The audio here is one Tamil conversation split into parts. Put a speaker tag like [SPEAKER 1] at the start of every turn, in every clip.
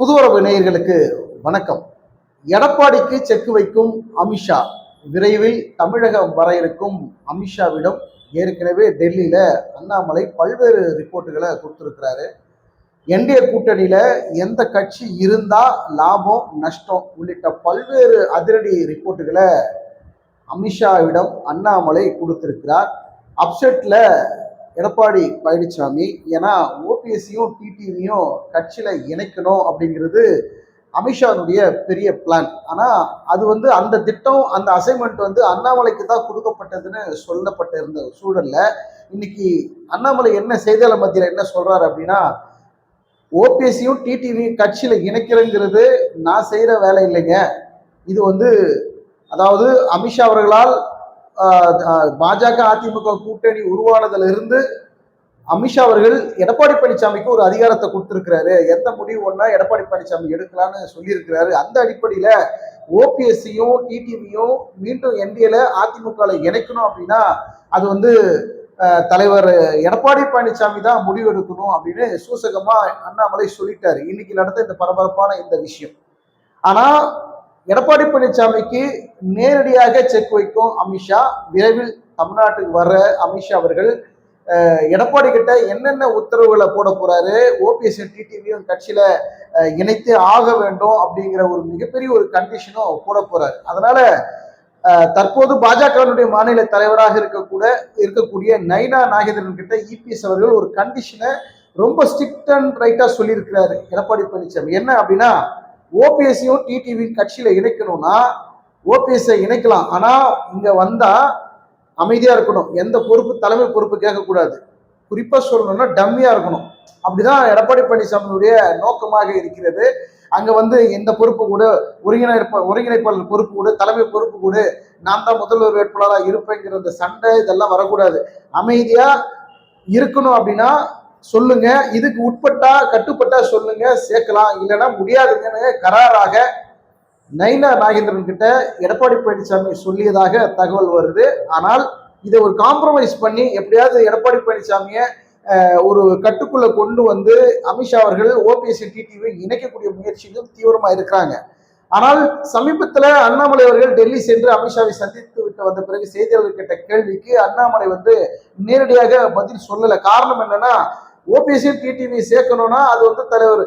[SPEAKER 1] புதுவரவு நேயர்களுக்கு வணக்கம். எடப்பாடிக்கு செக் வைக்கும் அமித்ஷா விரைவில் தமிழகம் வர இருக்கும் அமித்ஷாவிடம் ஏற்கனவே டெல்லியில் அண்ணாமலை பல்வேறு ரிப்போர்ட்டுகளை கொடுத்துருக்கிறாரு. என்டிஏ கூட்டணியில் எந்த கட்சி இருந்தால் லாபம் நஷ்டம் உள்ளிட்ட பல்வேறு அதிரடி ரிப்போர்ட்டுகளை அமித்ஷாவிடம் அண்ணாமலை கொடுத்திருக்கிறார். அப்செட்டில் எடப்பாடி பழனிசாமி ஏன்னா ஓபிஎஸ்சியும் டிடிவியும் கட்சியில் இணைக்கணும் அப்படிங்கிறது அமித்ஷாவுடைய பெரிய பிளான் ஆனால் அது வந்து அந்த திட்டம் அந்த அசைன்மெண்ட் வந்து அண்ணாமலைக்கு தான் கொடுக்கப்பட்டதுன்னு சொல்லப்பட்டிருந்த சூழல்ல இன்னைக்கு அண்ணாமலை என்ன செய்தியாளர் மத்தியில் என்ன சொல்கிறாரு அப்படின்னா ஓபிஎஸ்சியும் டிடிவியும் கட்சியில் இணைக்கிறேங்கிறது நான் செய்கிற வேலை இல்லைங்க. இது வந்து அதாவது அமித்ஷா அவர்களால் பாஜக அதிமுக கூட்டணி உருவானதுல இருந்து அமித்ஷா அவர்கள் எடப்பாடி பழனிசாமிக்கு ஒரு அதிகாரத்தை கொடுத்துருக்கிறாரு. எந்த முடிவு ஒன்றா எடப்பாடி பழனிசாமி எடுக்கலான்னு சொல்லியிருக்கிறாரு. அந்த அடிப்படையில் ஓபிஎஸ்சியும் டிடிவியும் மீண்டும் என்டிஏல அதிமுகவில் இணைக்கணும் அப்படின்னா அது வந்து தலைவர் எடப்பாடி பழனிசாமி தான் முடிவு எடுக்கணும் அப்படின்னு சூசகமாக அண்ணாமலை சொல்லிட்டாரு. இன்னைக்கு நடந்த இந்த பரபரப்பான இந்த விஷயம். ஆனால் எடப்பாடி பழனிசாமிக்கு நேரடியாக செக் வைக்கும் அமித்ஷா விரைவில் தமிழ்நாட்டுக்கு வர்ற அமித்ஷா அவர்கள் எடப்பாடி கிட்ட என்னென்ன உத்தரவுகளை போட போறாரு ஓபிஎஸ் டிடிவியும் கட்சியில இணைத்து ஆக வேண்டும் அப்படிங்கிற ஒரு மிகப்பெரிய ஒரு கண்டிஷனும் போட போறாரு. அதனால தற்போது பாஜகவினுடைய மாநில தலைவராக இருக்கக்கூட இருக்கக்கூடிய நைனா நாகேந்திரன் கிட்ட இபிஎஸ் அவர்கள் ஒரு கண்டிஷனை ரொம்ப ஸ்ட்ரிக்ட் அண்ட் ரைட்டா சொல்லியிருக்கிறாரு எடப்பாடி பழனிசாமி. என்ன அப்படின்னா ஓபிஎஸ்சியும் டிடிவி கட்சியில இணைக்கணும்னா ஓபிஎஸ்ஐ இணைக்கலாம். ஆனா இங்க வந்தா அமைதியா இருக்கணும். எந்த பொறுப்பு தலைமை பொறுப்பு கேட்கக்கூடாது. குறிப்பா சொல்லணும்னா டம்மியா இருக்கணும். அப்படிதான் எடப்பாடி பழனிசாமியுடைய நோக்கமாக இருக்கிறது. அங்க வந்து எந்த பொறுப்பு கூட ஒருங்கிணைப்ப ஒருங்கிணைப்பாளர் பொறுப்பு கூட தலைமை பொறுப்பு கூட நான் தான் முதல்வர் வேட்பாளராக இருப்பேங்கிற அந்த சண்டை இதெல்லாம் வரக்கூடாது. அமைதியா இருக்கணும் அப்படின்னா சொல்லுங்க. இதுக்கு உட்பட்டா கட்டுப்பட்டா சொல்லுங்க. சேர்க்கலாம். இல்லைன்னா முடியாதுங்கன்னு கராராக நைனா நாகேந்திரன் கிட்ட எடப்பாடி பழனிசாமி சொல்லியதாக தகவல் வருது. ஆனால் இதை ஒரு காம்ப்ரமைஸ் பண்ணி எப்படியாவது எடப்பாடி பழனிசாமியை ஒரு கட்டுக்குள்ள கொண்டு வந்து அமித்ஷா அவர்கள் ஓபிஎஸ்சி டிடிவி இணைக்கக்கூடிய முயற்சியிலும் தீவிரமா இருக்கிறாங்க. ஆனால் சமீபத்தில் அண்ணாமலை அவர்கள் டெல்லி சென்று அமித்ஷாவை சந்தித்து விட்டு வந்த பிறகு செய்தியாளர்கள் கேட்ட கேள்விக்கு அண்ணாமலை வந்து நேரடியாக பதில் சொல்லலை. காரணம் என்னன்னா ஓபிஎஸ்சி டிடிவி சேர்க்கணும்னா அது வந்து தலைவர்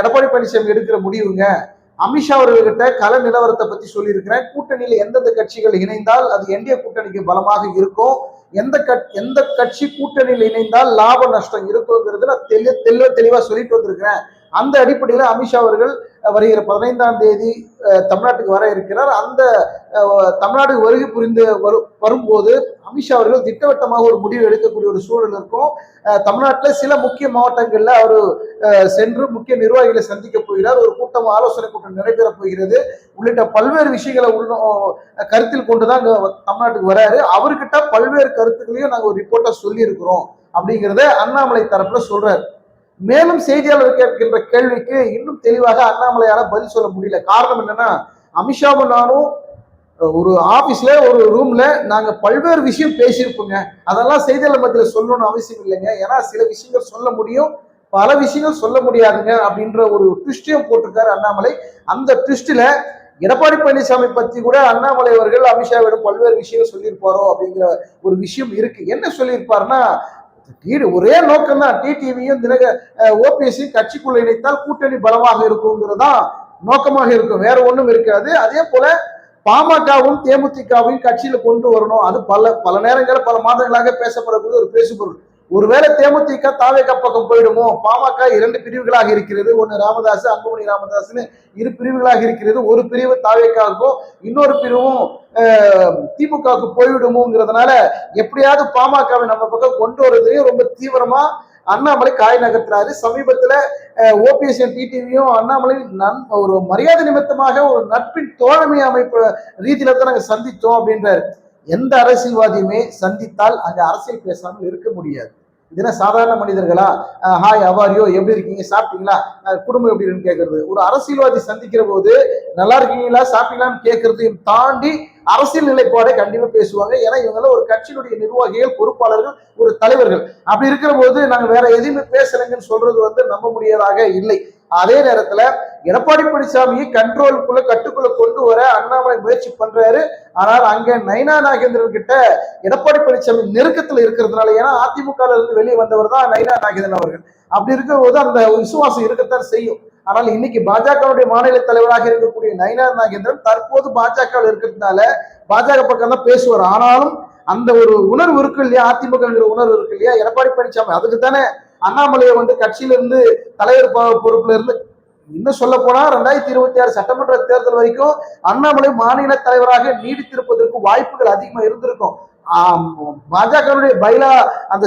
[SPEAKER 1] எடப்பாடி பழனிசாமி எடுக்கிற முடிவுங்க. அமித்ஷா அவர்கள்கிட்ட கல நிலவரத்தை பத்தி சொல்லியிருக்கிறேன். கூட்டணியில எந்தெந்த கட்சிகள் இணைந்தால் அது என்டிஏ கூட்டணிக்கு பலமாக இருக்கும். எந்த எந்த கட்சி கூட்டணியில் இணைந்தால் லாப நஷ்டம் இருக்குங்கிறது நான் தெளி தெளிவ தெளிவா சொல்லிட்டு வந்திருக்கிறேன். அந்த அடிப்படையில் அமித்ஷா அவர்கள் வருகிற பதினைந்தாம் தேதி தமிழ்நாட்டுக்கு வர இருக்கிறார். அந்த தமிழ்நாடு வருகை புரிந்து வரும் வரும்போது அமித்ஷா அவர்கள் திட்டவட்டமாக ஒரு முடிவு எடுக்கக்கூடிய ஒரு சூழல் இருக்கும். தமிழ்நாட்டில் சில முக்கிய மாவட்டங்களில் அவர் சென்று முக்கிய நிர்வாகிகளை சந்திக்க போகிறார். ஒரு கூட்டம் ஆலோசனை கூட்டம் நடைபெறப் போகிறது. உள்ளிட்ட பல்வேறு விஷயங்களை உள்ள கருத்தில் கொண்டுதான் இங்க தமிழ்நாட்டுக்கு வராரு. அவர்கிட்ட பல்வேறு கருத்துக்களையும் நாங்கள் ஒரு ரிப்போர்ட்டா சொல்லியிருக்கிறோம் அப்படிங்கிறத அண்ணாமலை தரப்புல சொல்றாரு. மேலும் செய்தியாளர் கேட்கின்ற கேள்விக்கு இன்னும் தெளிவாக அண்ணாமலையால பதில் சொல்ல முடியல. காரணம் என்னன்னா அமித்ஷாவும் நானும் ஒரு ஆபீஸ்ல ஒரு ரூம்ல நாங்க பல்வேறு விஷயம் பேசியிருப்போங்க அதெல்லாம் செய்தியாளர் மத்தியில சொல்லணும்னு அவசியம் இல்லைங்க. ஏன்னா சில விஷயங்கள் சொல்ல முடியும். பல விஷயங்கள் சொல்ல முடியாதுங்க அப்படின்ற ஒரு ட்விஸ்டையும் போட்டிருக்காரு அண்ணாமலை. அந்த ட்விஸ்ட்ல எடப்பாடி பழனிசாமி பத்தி கூட அண்ணாமலை அவர்கள் அமித்ஷாவிடம் பல்வேறு விஷயம் சொல்லியிருப்பாரோ அப்படிங்கிற ஒரு விஷயம் இருக்கு. என்ன சொல்லியிருப்பாருன்னா டி- ஒரே நோக்கம் தான் டிடிவியும் தினக ஓபிஎஸ்சி கட்சிக்குள்ள இணைத்தால் கூட்டணி பலமாக இருக்குங்கிறதான் நோக்கமாக இருக்கும். வேற ஒண்ணும் இருக்காது. அதே போல பாமகவும் தேமுதிகவும் கட்சியில கொண்டு வரணும். அது பல பல நேரங்களில் பல மாதங்களாக பேசப்படக்கூடிய ஒரு பேசுபொருள். ஒருவேளை தேமுதிக தாவேக பக்கம் போயிடுமோ? பாமக இரண்டு பிரிவுகளாக இருக்கிறது. ஒன்னு ராமதாஸ் அன்புமணி ராமதாஸ்னு இரு பிரிவுகளாக இருக்கிறது. ஒரு பிரிவு தாவேக்காவுக்கும் இன்னொரு பிரிவும் திமுகவுக்கு போய்விடுமோங்கிறதுனால எப்படியாவது பாமகவை நம்ம பக்கம் கொண்டு வரதையும் ரொம்ப தீவிரமா அண்ணாமலை காய் நகர்த்துறாரு. சமீபத்துல ஓபிஎஸ் டிடிவியும் அண்ணாமலை நன் ஒரு மரியாதை நிமித்தமாக ஒரு நட்பின் தோழமை அமைப்பு ரீதியில தான் நாங்கள் சந்தித்தோம் அப்படின்றாரு. எந்த அரசியல்வாதியுமே சந்தித்தால் அங்கே அரசியல் பேசாமல் இருக்க முடியாது. இதுனா சாதாரண மனிதர்களா? ஹாய் அவாரியோ எப்படி இருக்கீங்க? சாப்பிட்டீங்களா? குடும்பம் எப்படி இருக்குன்னு கேட்கறது ஒரு அரசியல்வாதி சந்திக்கிற போது நல்லா இருக்கீங்களா? சாப்பிட்டீங்களான்னு கேட்கறதையும் தாண்டி அரசியல் நிலைப்பாடை கண்டிப்பா பேசுவாங்க. ஏன்னா இவங்கெல்லாம் ஒரு கட்சியினுடைய நிர்வாகிகள் பொறுப்பாளர்கள் ஒரு தலைவர்கள். அப்படி இருக்கிற போது நாங்க வேற எதையுமே பேசலைங்கன்னு சொல்றது வந்து நம்ப முடியாதாக இல்லை. அதே நேரத்துல எடப்பாடி பழனிசாமியை கண்ட்ரோலுக்குள்ள கட்டுக்குள்ள கொண்டு வர அண்ணாமலை முயற்சி பண்றாரு. ஆனால் அங்க நைனா நாகேந்திரன் கிட்ட எடப்பாடி பழனிசாமி நெருக்கத்துல இருக்கிறதுனால ஏன்னா அதிமுக இருந்து வெளியே வந்தவர் தான் நைனா நாகேந்திரன் அவர்கள். அப்படி இருக்கிற போது அந்த விசுவாசம் இருக்கத்தான் செய்யும். ஆனால் இன்னைக்கு பாஜகவுடைய மாநில தலைவராக இருக்கக்கூடிய நயினா நாகேந்திரன் தற்போது பாஜக இருக்கிறதுனால பாஜக பக்கம் தான் பேசுவார். ஆனாலும் அந்த ஒரு உணர்வு இருக்கு இல்லையா? அதிமுகங்கிற உணர்வு இருக்கு இல்லையா? எடப்பாடி பழனிசாமி அதுக்கு தானே அண்ணாமலையை வந்து கட்சியில இருந்து தலைவர் பொறுப்புல இருந்து இன்னும் சொல்ல போனா ரெண்டாயிரத்தி இருபத்தி ஆறு சட்டமன்ற தேர்தல் வரைக்கும் அண்ணாமலை மாநில தலைவராக நீடித்திருப்பதற்கு வாய்ப்புகள் அதிகமா இருந்திருக்கும். பாஜகவுடைய பைலா அந்த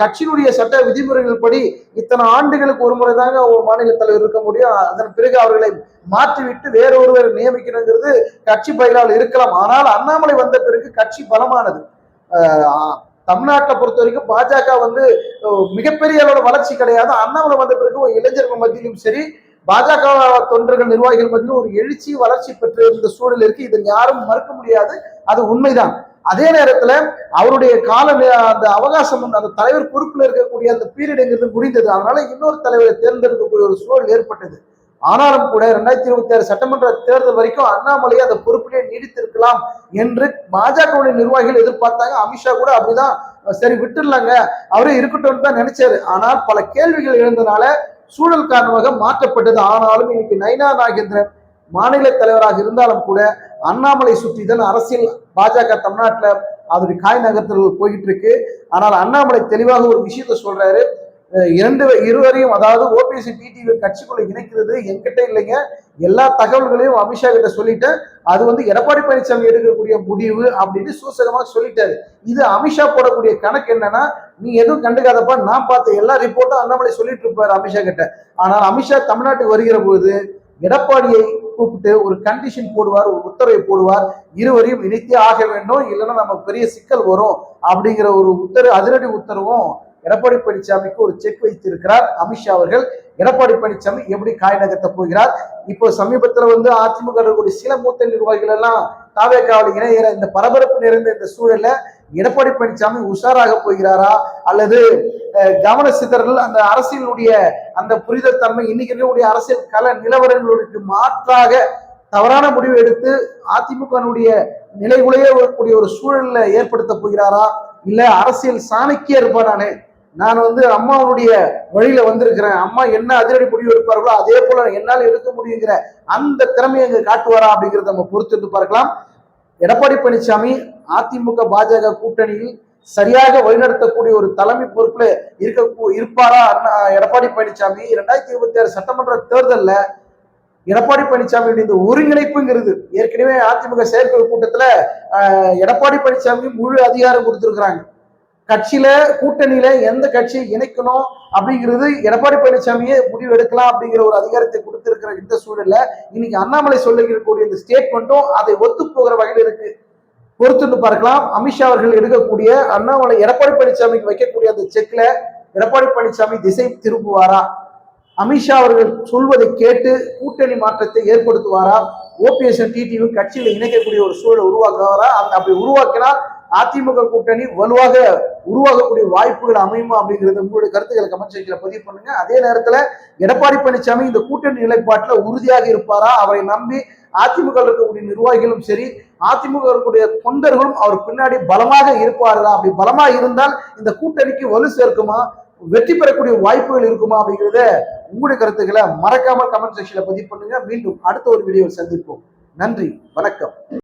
[SPEAKER 1] கட்சியினுடைய சட்ட விதிமுறைகள் படி இத்தனை ஆண்டுகளுக்கு ஒரு முறை தாங்க ஒரு மாநில தலைவர் இருக்க முடியும். அதன் பிறகு அவர்களை மாற்றிவிட்டு வேறொருவர் நியமிக்கணுங்கிறது கட்சி பயிலால் இருக்கலாம். ஆனால் அண்ணாமலை வந்த பிறகு கட்சி பலமானது. ஆஹ் தமிழ்நாட்டை பொறுத்த வரைக்கும் பாஜக வந்து மிகப்பெரிய அளவோட வளர்ச்சி கிடையாது. அண்ணாமலை வந்த பிறகு ஒரு இளைஞர்கள் மத்தியிலும் சரி பாஜக தொண்டர்கள் நிர்வாகிகள் மத்தியிலும் ஒரு எழுச்சி வளர்ச்சி பெற்று இருந்த சூழல் இருக்கு. இதை யாரும் மறுக்க முடியாது. அது உண்மைதான். அதே நேரத்துல அவருடைய கால அந்த அவகாசம் அந்த தலைவர் பொறுப்புல இருக்கக்கூடிய அந்த பீரியடுங்கிறது முடிந்தது. அதனால இன்னொரு தலைவரை தேர்ந்தெடுக்கக்கூடிய ஒரு சூழல் ஏற்பட்டது. ஆனாலும் கூட ரெண்டாயிரத்தி இருபத்தி ஆறு சட்டமன்ற தேர்தல் வரைக்கும் அண்ணாமலையை அந்த பொறுப்பிலே நீடித்திருக்கலாம் என்று பாஜகவுடைய நிர்வாகிகள் எதிர்பார்த்தாங்க. அமித்ஷா கூட அப்படிதான். சரி விட்டுடலாங்க. அவரே இருக்கட்டும் தான் நினைச்சாரு. ஆனால் பல கேள்விகள் எழுந்தனால சூழல் காரணமாக மாற்றப்பட்டது. ஆனாலும் இன்னைக்கு நைனா நாகேந்திரன் மாநில தலைவராக இருந்தாலும் கூட அண்ணாமலை சுற்றி தான் அரசியல் பாஜக தமிழ்நாட்டில் அதோடைய காய் நகரத்தில் போயிட்டு இருக்கு ஆனால் அண்ணாமலை தெளிவாக ஒரு விஷயத்த சொல்றாரு. இரண்டு இருவரையும் அதாவது ஓபிஎஸ்சி டிடிவி கட்சிக்குள்ள இணைக்கிறது என்கிட்ட இல்லைங்க. எல்லா தகவல்களையும் அமித்ஷா கிட்ட சொல்லிட்டேன். அது வந்து எடப்பாடி பழனிசாமி எடுக்கக்கூடிய முடிவு அப்படின்னு சூசகமாக சொல்லிட்டாரு. இது அமித்ஷா போடக்கூடிய கணக்கு என்னன்னா நீ எதுவும் கண்டுக்காதப்பா நான் பார்த்த எல்லா ரிப்போர்ட்டும் அண்ணாமலை சொல்லிட்டு இருப்பாரு அமித்ஷா கிட்ட. ஆனால் அமித்ஷா தமிழ்நாட்டுக்கு வருகிற போது எடப்பாடியை கூப்பிட்டு ஒரு கண்டிஷன் போடுவார் ஒரு உத்தரவை போடுவார். இருவரையும் இணைத்தே ஆக வேண்டும் இல்லைன்னா நமக்கு பெரிய சிக்கல் வரும் அப்படிங்கிற ஒரு உத்தரவு அதிரடி உத்தரவும் எடப்பாடி பழனிசாமிக்கு ஒரு செக் வைத்திருக்கிறார். அமித்ஷா அவர்கள் எடப்பாடி பழனிசாமி எப்படி காய் நகர்த்த போகிறார்? இப்போ சமீபத்தில் வந்து அதிமுக சில மூத்த நிர்வாகிகள் எல்லாம் தாவேக்காவில் இணைகிற இந்த பரபரப்பு நிறைந்த இந்த சூழல்ல எடப்பாடி பழனிசாமி உஷாராக போகிறாரா? அல்லது கவன சிதறல் அந்த அரசியலுடைய அந்த புரிதல் தன்மை இன்னைக்கு இருக்கக்கூடிய அரசியல் கல நிலவரங்களுக்கு மாற்றாக தவறான முடிவு எடுத்து அதிமுகனுடைய நிலைகுலையக்கூடிய ஒரு சூழல்ல ஏற்படுத்த போகிறாரா? இல்ல அரசியல் சாணக்கிய இருப்பானே நான் வந்து அம்மாவுடைய வழியில வந்திருக்கிறேன். அம்மா என்ன அதிரடி முடிவு எடுப்பார்களோ அதே போல என்னால் எடுக்க முடியுங்கிற அந்த திறமையை அங்க காட்டுவாரா அப்படிங்கறத நம்ம பொறுத்துட்டு பார்க்கலாம். எடப்பாடி பழனிசாமி அதிமுக பாஜக கூட்டணியில் சரியாக வழிநடத்தக்கூடிய ஒரு தலைமை பொறுப்புல இருக்க இருப்பாரா எடப்பாடி பழனிசாமி? இரண்டாயிரத்தி இருபத்தி ஆறு சட்டமன்ற தேர்தலில் எடப்பாடி பழனிசாமியுடைய இந்த ஒருங்கிணைப்புங்கிறது ஏற்கனவே அதிமுக செயற்குழு கூட்டத்துல எடப்பாடி பழனிசாமி முழு அதிகாரம் கொடுத்திருக்கிறாங்க. கட்சியில கூட்டணியில எந்த கட்சியை இணைக்கணும் அப்படிங்கிறது எடப்பாடி பழனிசாமியே முடிவு எடுக்கலாம் அப்படிங்கிற ஒரு அதிகாரத்தை கொடுத்திருக்கிற இந்த சூழல்ல இன்னைக்கு அண்ணாமலை சொல்லிருக்கக்கூடிய இந்த ஸ்டேட்மெண்ட்டும் அதை ஒத்து போகிற வகையில் இருக்கு. பொறுத்துட்டு பார்க்கலாம். அமித்ஷா அவர்கள் எடுக்கக்கூடிய அண்ணாமலை எடப்பாடி பழனிசாமிக்கு வைக்கக்கூடிய அந்த செக்ல எடப்பாடி பழனிசாமி திசை திரும்புவாரா? அமித்ஷா அவர்கள் சொல்வதை கேட்டு கூட்டணி மாற்றத்தை ஏற்படுத்துவாரா? ஓபிஎஸ் டிடிவி கட்சியில் இணைக்கக்கூடிய ஒரு சூழலை உருவாக்குவாரா? அந்த அப்படி உருவாக்கினா அதிமுக கூட்டணி வலுவாக உருவாகக்கூடிய வாய்ப்புகள் அமையுமா அப்படிங்கிறது உங்களுடைய கருத்துக்களை கமெண்ட் செக்ஷன்ல பதிவு பண்ணுங்க. அதே நேரத்துல எடப்பாடி பழனிசாமி இந்த கூட்டணி நிலைப்பாட்டுல உறுதியாக இருப்பாரா? அவரை நம்பி அதிமுக இருக்கக்கூடிய நிர்வாகிகளும் சரி அதிமுக இருக்கக்கூடிய தொண்டர்களும் அவர் பின்னாடி பலமாக இருப்பார்களா? அப்படி பலமா இருந்தால் இந்த கூட்டணிக்கு வலு சேர்க்குமா? வெற்றி பெறக்கூடிய வாய்ப்புகள் இருக்குமா அப்படிங்கிறத உங்களுடைய கருத்துக்களை மறக்காமல் கமெண்ட் செக்ஷன்ல பதிவு பண்ணுங்க. மீண்டும் அடுத்த ஒரு வீடியோவில் சந்திப்போம். நன்றி வணக்கம்.